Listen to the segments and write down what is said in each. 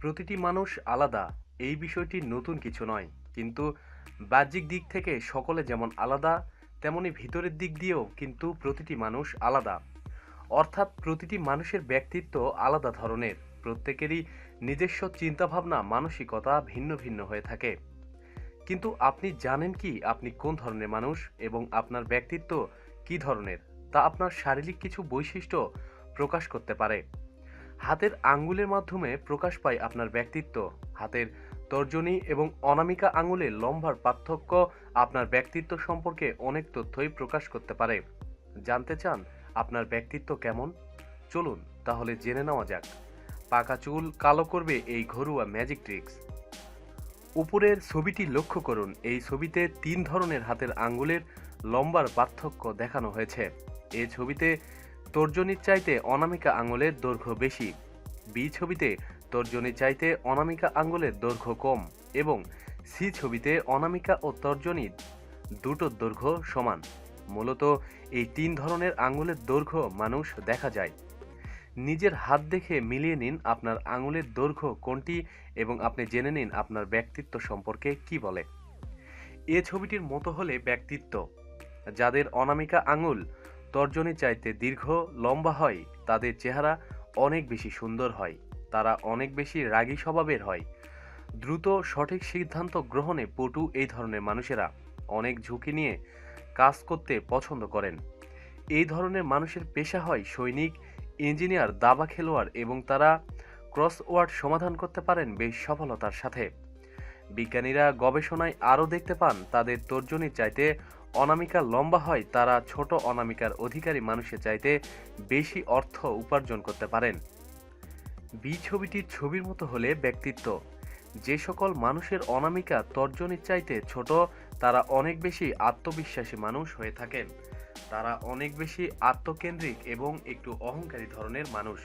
প্রতিটি মানুষ আলাদা, এই বিষয়টি নতুন কিছু নয়। কিন্তু বাহ্যিক দিক থেকে সকলে যেমন আলাদা, তেমনি ভিতরের দিক দিয়েও কিন্তু প্রতিটি মানুষ আলাদা। অর্থাৎ প্রতিটি মানুষের ব্যক্তিত্ব আলাদা ধরনের। প্রত্যেকেরই নিজস্ব চিন্তাভাবনা, মানসিকতা ভিন্ন ভিন্ন হয়ে থাকে। কিন্তু আপনি জানেন কি আপনি কোন ধরনের মানুষ এবং আপনার ব্যক্তিত্ব কী ধরনের, তা আপনার শারীরিক কিছু বৈশিষ্ট্য প্রকাশ করতে পারে। হাতের আঙ্গুলের মাধ্যমে প্রকাশ পায় আপনার ব্যক্তিত্ব। হাতের তর্জনী এবং অনামিকা আঙুলের লম্বার পার্থক্য আপনার ব্যক্তিত্ব সম্পর্কে অনেক তথ্যই প্রকাশ করতে পারে। জানতে চান আপনার ব্যক্তিত্ব কেমন? চলুন তাহলে জেনে নেওয়া যাক। পাকা চুল কালো করবে এই ঘরোয়া ম্যাজিক ট্রিক্স উপরের ছবিটি লক্ষ্য করুন, এই ছবিতে তিন ধরনের হাতের আঙ্গুলের লম্বার পার্থক্য দেখানো হয়েছে। এই ছবিতে তর্জনীর চাইতে অনামিকা আঙুলের দৈর্ঘ্য বেশি। বি ছবিতে তর্জনীর চাইতে অনামিকা আঙুলের দৈর্ঘ্য কম এবং সি ছবিতে অনামিকা ও তর্জনীর দুটোর দৈর্ঘ্য সমান। মূলত এই তিন ধরনের আঙুলের দৈর্ঘ্য মানুষ দেখা যায়। নিজের হাত দেখে মিলিয়ে নিন আপনার আঙুলের দৈর্ঘ্য কোনটি এবং আপনি জেনে নিন আপনার ব্যক্তিত্ব সম্পর্কে কি বলে। এ ছবিটির মতো হলে ব্যক্তিত্ব। যাদের অনামিকা আঙুল তর্জনী চাইতে দীর্ঘ, লম্বা হয়, তাদের চেহারা অনেক বেশি সুন্দর হয়, তারা অনেক বেশি রাগী স্বভাবের হয়। দ্রুত সঠিক সিদ্ধান্ত গ্রহণে পটু এই ধরনের মানুষেরা অনেক ঝুঁকি নিয়ে কাজ করতে পছন্দ করেন। এই ধরনের মানুষের পেশা হয় সৈনিক, ইঞ্জিনিয়ার, দাবা খেলোয়াড় এবং তারা ক্রসওয়ার্ড সমাধান করতে পারেন বেশ সফলতার সাথে। বিজ্ঞানীরা গবেষণায় আরও দেখতে পান, তাদের তর্জনীর চাইতে অনামিকা লম্বা হয়, তারা ছোট অনামিকার অধিকারী মানুষের চাইতে বেশি অর্থ উপার্জন করতে পারেন। বি ছবিটির ছবির মতো হলে ব্যক্তিত্ব। যে সকল মানুষের অনামিকা তর্জনীর চাইতে ছোট, তারা অনেক বেশি আত্মবিশ্বাসী মানুষ হয়ে থাকেন। তারা অনেক বেশি আত্মকেন্দ্রিক এবং একটু অহংকারী ধরনের মানুষ।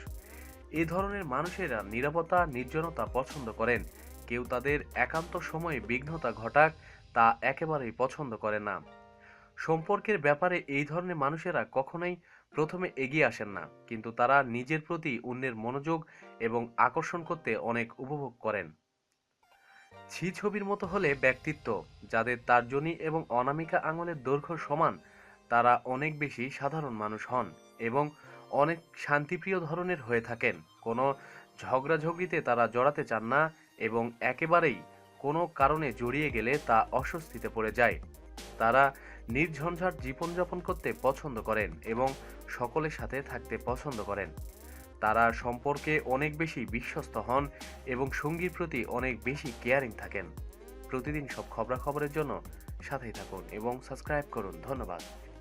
এ ধরনের মানুষেরা নিরাপত্তা নির্জনতা পছন্দ করেন। কেউ তাদের একান্ত সময়ে বিঘ্নতা ঘটাক, তা একেবারেই পছন্দ করে না। সম্পর্কের ব্যাপারে এই ধরনের মানুষেরা কখনোই প্রথমে এগিয়ে আসেন না, কিন্তু তারা নিজের প্রতি অন্যের মনোযোগ এবং আকর্ষণ করতে অনেক উপভোগ করেন। ছি ছবির মতো হলে ব্যক্তিত্ব, যাদের তার্জনী এবং অনামিকা আঙুলের দৈর্ঘ্য সমান, তারা অনেক বেশি সাধারণ মানুষ হন এবং অনেক শান্তিপ্রিয় ধরনের হয়ে থাকেন। কোনো ঝগড়াঝগড়িতে তারা জড়াতে চান না এবং একেবারেই কোনো কারণে জড়িয়ে গেলে তা অস্বস্তিতে পড়ে যায়। তারা নির্ঝঞ্ঝাট জীবনযাপন করতে পছন্দ করেন এবং সকলের সাথে থাকতে পছন্দ করেন। তারা সম্পর্কে অনেক বেশি বিশ্বস্ত হন এবং সঙ্গীর প্রতি অনেক বেশি কেয়ারিং থাকেন। প্রতিদিন সব খবরাখবরের জন্য সাথেই থাকুন এবং সাবস্ক্রাইব করুন। ধন্যবাদ।